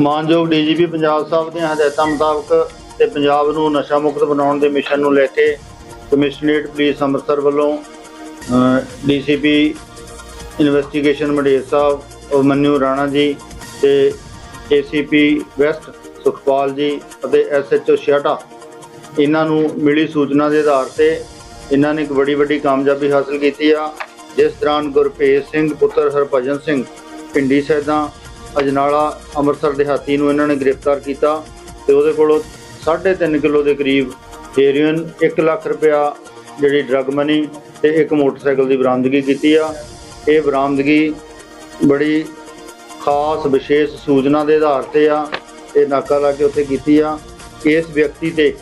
ਮਾਨਯੋਗ ਡੀਜੀਪੀ ਪੰਜਾਬ ਸਾਹਿਬ ਦੀਆਂ ਹਦਾਇਤਾਂ ਮੁਤਾਬਕ ਤੇ ਪੰਜਾਬ ਨੂੰ ਨਸ਼ਾ ਮੁਕਤ ਬਣਾਉਣ ਦੇ ਮਿਸ਼ਨ ਨੂੰ ਲੈ ਕੇ ਕਮਿਸ਼ਨਰੇਟ ਪੁਲਿਸ ਅੰਮ੍ਰਿਤਸਰ ਵੱਲੋਂ ਡੀਸੀਪੀ ਇਨਵੈਸਟੀਗੇਸ਼ਨ ਮੰਡੇਰ ਸਾਹਿਬ ਅਭਿਮਨਿਊ ਰਾਣਾ ਜੀ ਤੇ ਏਸੀਪੀ ਵੈਸਟ ਸੁਖਪਾਲ ਜੀ ਅਤੇ ਐਸਐਚਓ ਛਿਆਟਾ ਇਹਨਾਂ ਨੂੰ ਮਿਲੀ ਸੂਚਨਾ ਦੇ ਆਧਾਰ ਤੇ ਇਹਨਾਂ ਨੇ ਇੱਕ ਬੜੀ ਵੱਡੀ ਕਾਮਯਾਬੀ ਹਾਸਲ ਕੀਤੀ ਆ, ਜਿਸ ਦੌਰਾਨ ਗੁਰਭੇਜ ਸਿੰਘ, ਪੁੱਤਰ ਹਰਭਜਨ ਸਿੰਘ ਪਿੰਡੀ ਸੈਦਾ ਅਜਨਾਲਾ ਅੰਮ੍ਰਿਤਸਰ ਦਿਹਾਤੀ ਨੂੰ ਇਹਨਾਂ ਨੇ ਗ੍ਰਿਫਤਾਰ ਕੀਤਾ ਤੇ ਉਹਦੇ ਕੋਲੋਂ 3.5 ਕਿਲੋ ਦੇ ਕਰੀਬ ਹੈਰੋਇਨ 1 ਲੱਖ ਰੁਪਇਆ ਜਿਹੜੀ ਡਰੱਗ ਮਨੀ ਤੇ ਇੱਕ ਮੋਟਰਸਾਈਕਲ ਦੀ ਬਰਾਮਦਗੀ ਕੀਤੀ ਆ। ਇਹ ਬਰਾਮਦਗੀ ਬੜੀ ਖਾਸ, ਵਿਸ਼ੇਸ਼ ਸੂਚਨਾ ਦੇ ਆਧਾਰ ਤੇ ਆ, ਇਹ ਨਾਕਾ ਲਾ ਕੇ ਉੱਥੇ ਕੀਤੀ ਆ। ਇਸ ਵਿਅਕਤੀ ਤੇ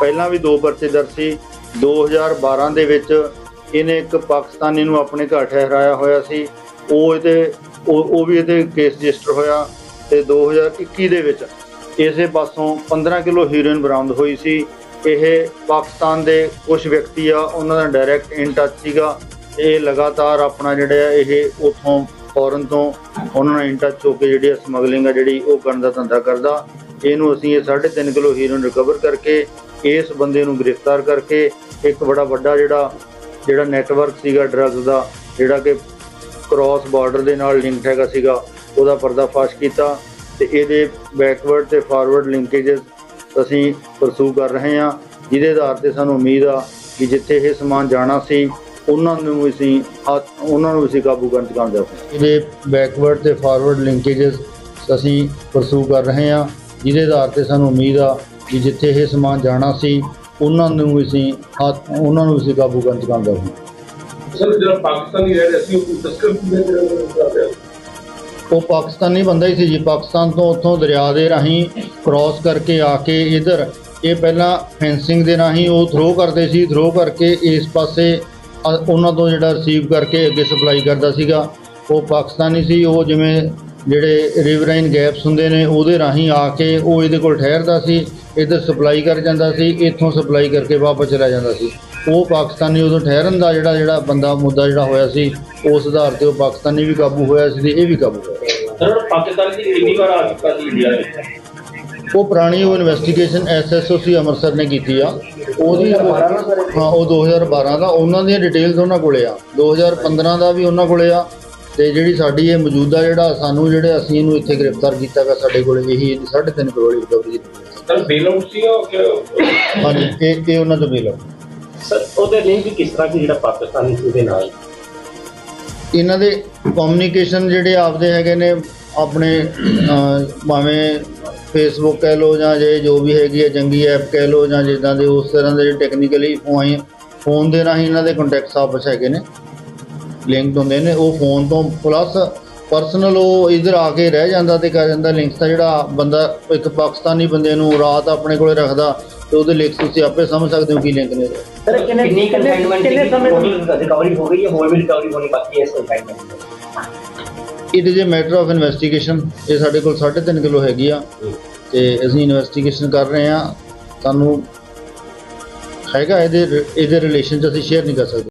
ਪਹਿਲਾਂ ਵੀ ਦੋ ਪਰਚੇ ਦਰਜ ਸੀ। 2012 ਦੇ ਵਿੱਚ ਇਹਨੇ ਇੱਕ ਪਾਕਿਸਤਾਨੀ ਨੂੰ ਆਪਣੇ ਘਰ ਠਹਿਰਾਇਆ ਹੋਇਆ ਸੀ। ਉਹ ਇਹਦੇ, ਉਹ ਉਹ ਵੀ ਇਹਦੇ ਕੇਸ ਰਜਿਸਟਰ ਹੋਇਆ ਤੇ 2021 ਦੇ ਵਿੱਚ ਇਸੇ ਪਾਸੋਂ 15 ਕਿਲੋ ਹੀਰੋਇਨ ਬਰਾਮਦ ਹੋਈ ਸੀ। ਇਹ ਪਾਕਿਸਤਾਨ ਦੇ ਕੁਝ ਵਿਅਕਤੀ ਆ, ਉਹਨਾਂ ਦਾ ਡਾਇਰੈਕਟ ਇਨ ਟੱਚ ਸੀਗਾ। ਇਹ ਲਗਾਤਾਰ ਆਪਣਾ ਜਿਹੜਾ ਆ, ਇਹ ਉਥੋਂ ਫੌਰਨ ਤੋਂ ਉਹਨਾਂ ਨਾਲ ਇਨ ਟੱਚ ਹੋ ਕੇ ਜਿਹੜੀ ਸਮਗਲਿੰਗ ਆ, ਜਿਹੜੀ ਉਹ ਕਰਨ ਦਾ ਧੰਦਾ ਕਰਦਾ। ਇਹਨੂੰ ਅਸੀਂ ਇਹ 3.5 ਕਿਲੋ ਹੀਰੋਇਨ ਰਿਕਵਰ ਕਰਕੇ ਇਸ ਬੰਦੇ ਨੂੰ ਗ੍ਰਿਫਤਾਰ ਕਰਕੇ ਇੱਕ ਬੜਾ ਵੱਡਾ ਜਿਹੜਾ ਜਿਹੜਾ ਨੈਟਵਰਕ ਸੀਗਾ ਡਰੱਗਸ ਦਾ, ਜਿਹੜਾ ਕਿ ਕ੍ਰਾਸ ਬਾਰਡਰ ਦੇ ਨਾਲ ਲਿੰਕ ਹੈਗਾ ਸੀਗਾ, ਉਹਦਾ ਪਰਦਾਫਾਸ਼ ਕੀਤਾ ਤੇ ਇਹਦੇ ਬੈਕਵਰਡ ਤੇ ਫਾਰਵਰਡ ਲਿੰਕੇजेस ਅਸੀਂ ਪਰਸੂ ਕਰ ਰਹੇ ਹਾਂ। ਜਿਹਦੇ ਆਧਾਰ ਤੇ ਸਾਨੂੰ ਉਮੀਦ ਆ ਕਿ ਜਿੱਥੇ ਇਹ ਸਮਾਨ ਜਾਣਾ ਸੀ, ਉਹਨਾਂ ਨੂੰ ਅਸੀਂ ਉਹਨਾਂ ਨੂੰ ਅਸੀਂ ਕਾਬੂ ਕਰਨ 'ਚ ਕਾਮਯਾਬ ਇਹਦੇ ਬੈਕਵਰਡ ਤੇ ਫਾਰਵਰਡ ਲਿੰਕੇजेस ਅਸੀਂ ਪਰਸੂ ਕਰ ਰਹੇ ਹਾਂ। ਜਿਹਦੇ ਆਧਾਰ ਤੇ ਸਾਨੂੰ ਉਮੀਦ ਆ ਕਿ ਜਿੱਥੇ ਇਹ ਸਮਾਨ ਜਾਣਾ ਸੀ, ਉਹਨਾਂ ਨੂੰ ਅਸੀਂ ਉਹਨਾਂ ਨੂੰ ਅਸੀਂ ਕਾਬੂ ਕਰਨ 'ਚ ਕਾਮਯਾਬ ਹੋਏ ਸਰ ਜਿਹੜਾ ਪਾਕਿਸਤਾਨੀ ਰਹਿ ਰਿਹਾ ਸੀ, ਉਹ ਤਸਕਰ ਪੂਰੇ ਜਿਹੜਾ ਕਰ ਰਿਹਾ ਉਹ ਪਾਕਿਸਤਾਨੀ ਬੰਦਾ ਹੀ ਸੀ ਜੀ, ਪਾਕਿਸਤਾਨ ਤੋਂ ਉੱਥੋਂ ਦਰਿਆ ਦੇ ਰਾਹੀਂ ਕ੍ਰਾਸ ਕਰਕੇ ਆ ਕੇ ਇਧਰ, ਇਹ ਪਹਿਲਾਂ ਫੈਂਸਿੰਗ ਦੇ ਰਾਹੀਂ ਉਹ ਥਰੋ ਕਰਦੇ ਸੀ ਥਰੋ ਕਰਕੇ ਇਸ ਪਾਸੇ ਉਹਨਾਂ ਤੋਂ ਜਿਹੜਾ ਰਿਸੀਵ ਕਰਕੇ ਅੱਗੇ ਸਪਲਾਈ ਕਰਦਾ ਸੀਗਾ। ਉਹ ਪਾਕਿਸਤਾਨੀ ਸੀ, ਉਹ ਜਿਵੇਂ ਜਿਹੜੇ ਰਿਵਰਾਈਨ ਗੈਪਸ ਹੁੰਦੇ ਨੇ, ਉਹਦੇ ਰਾਹੀਂ ਆ ਕੇ ਉਹ ਇਹਦੇ ਕੋਲ ਠਹਿਰਦਾ ਸੀ, ਇਧਰ ਸਪਲਾਈ ਕਰ ਜਾਂਦਾ ਸੀ, ਇੱਥੋਂ ਸਪਲਾਈ ਕਰਕੇ ਵਾਪਸ ਚਲਾ ਜਾਂਦਾ ਸੀ। ਉਹ ਪਾਕਿਸਤਾਨੀ ਉਦੋਂ ਠਹਿਰਨ ਦਾ ਜਿਹੜਾ ਜਿਹੜਾ ਬੰਦਾ ਮੁੱਦਾ ਜਿਹੜਾ ਹੋਇਆ ਸੀ ਉਸ ਆਧਾਰ ਤੇ ਉਹ ਪਾਕਿਸਤਾਨੀ ਵੀ ਕਾਬੂ ਹੋਇਆ ਸੀ ਤੇ ਇਹ ਵੀ ਕਾਬੂ ਹੋਇਆ ਸਰ ਪਾਕਿਸਤਾਨ ਦੀ ਕਿੰਨੀ ਵਾਰ ਆ ਚੁੱਕਾ ਸੀ ਇੰਡੀਆ ਵਿੱਚ? ਉਹ ਪੁਰਾਣੀ ਉਹ ਇਨਵੈਸਟੀਗੇਸ਼ਨ ਐਸਐਸਓਸੀ ਅੰਮ੍ਰਿਤਸਰ ਨੇ ਕੀਤੀ ਆ। ਉਹਦੀ ਹਾਂ ਉਹ 2012 ਦਾ। ਉਹਨਾਂ ਦੀਆਂ ਡਿਟੇਲਸ ਉਹਨਾਂ ਕੋਲੇ ਆ। 2015 ਦਾ ਵੀ ਉਹਨਾਂ ਕੋਲੇ ਆ। ਤੇ ਜਿਹੜੀ ਸਾਡੀ ਇਹ ਮੌਜੂਦਾ ਜਿਹੜਾ ਸਾਨੂੰ ਜਿਹੜੇ ਅਸੀਂ ਇਹਨੂੰ ਇੱਥੇ ਗ੍ਰਿਫਤਾਰ ਕੀਤਾ ਗਾ ਸਾਡੇ ਕੋਲੇ ਇਹੀ 3.5 ਕਰੋੜ ਦੀ ਰਿਕਵਰੀ ਬੇਲ ਆਊਟ ਸੀ ਕਿ ਹਾਂਜੀ ਇਹ ਇਹ ਉਹਨਾਂ ਤੋਂ ਬਿਲ ਉਹਦੇ ਲਿੰਕ ਕਿਸ ਤਰ੍ਹਾਂ ਕਿ ਜਿਹੜਾ ਪਾਕਿਸਤਾਨੀ ਸੀ ਉਹਦੇ ਨਾਲ? ਇਹਨਾਂ ਦੇ ਕਮਿਊਨੀਕੇਸ਼ਨ ਜਿਹੜੇ ਆਪਦੇ ਹੈਗੇ ਨੇ ਆਪਣੇ ਅਹ, ਭਾਵੇਂ ਫੇਸਬੁੱਕ ਕਹਿ ਲਓ ਜਾਂ ਜੇ ਜੋ ਵੀ ਹੈਗੀ ਹੈ ਜੰਗੀ ਐਪ ਕਹਿ ਲਓ ਜਾਂ ਜਿੱਦਾਂ ਦੇ ਉਸ ਤਰ੍ਹਾਂ ਦੇ ਟੈਕਨੀਕਲੀ ਫੋਨ ਫੋਨ ਦੇ ਰਾਹੀਂ ਇਹਨਾਂ ਦੇ ਕੰਟੈਕਟਸ ਆਪਸ ਹੈਗੇ ਨੇ ਲਿੰਕਡ ਹੁੰਦੇ ਨੇ ਉਹ ਫੋਨ ਤੋਂ ਪਲੱਸ ਪਰਸਨਲ ਉਹ ਇਧਰ ਆ ਕੇ ਰਹਿ ਜਾਂਦਾ ਤੇ ਕਰ ਜਾਂਦਾ ਲਿੰਕਸ ਦਾ ਜਿਹੜਾ ਬੰਦਾ ਇੱਕ ਪਾਕਿਸਤਾਨੀ ਬੰਦੇ ਨੂੰ ਰਾਤ ਆਪਣੇ ਕੋਲੇ ਰੱਖਦਾ ਤੇ ਉਹਦੇ ਲਿੰਕਸ ਤੁਸੀਂ ਆਪੇ ਸਮਝ ਸਕਦੇ ਹੋ ਕੀ ਲਿੰਕ ਨੇ ਸਰ ਕਿੰਨੇ ਕਿੰਨੀ ਕੰਸਾਈਨਮੈਂਟ ਕਿੰਨੇ ਸਮੇਂ ਰਿਕਵਰੀ ਹੋ ਗਈ ਹੈ ਹੋਰ ਵੀ ਰਿਕਵਰੀ ਹੋਣੀ ਬਾਕੀ ਹੈ ਇਸ consignment it is a matter of investigation ਇਹ ਸਾਡੇ ਕੋਲ 3.5 ਕਿਲੋ ਹੈਗੀ ਆ ਤੇ ਅਸੀਂ ਇਨਵੈਸਟੀਗੇਸ਼ਨ ਕਰ ਰਹੇ ਆ ਸਾਨੂੰ ਹੈਗਾ ਇਹਦੇ ਇਹਦੇ ਰਿਲੇਸ਼ਨ ਚ ਅਸੀਂ ਸ਼ੇਅਰ ਨਹੀਂ ਕਰ ਸਕਦੇ।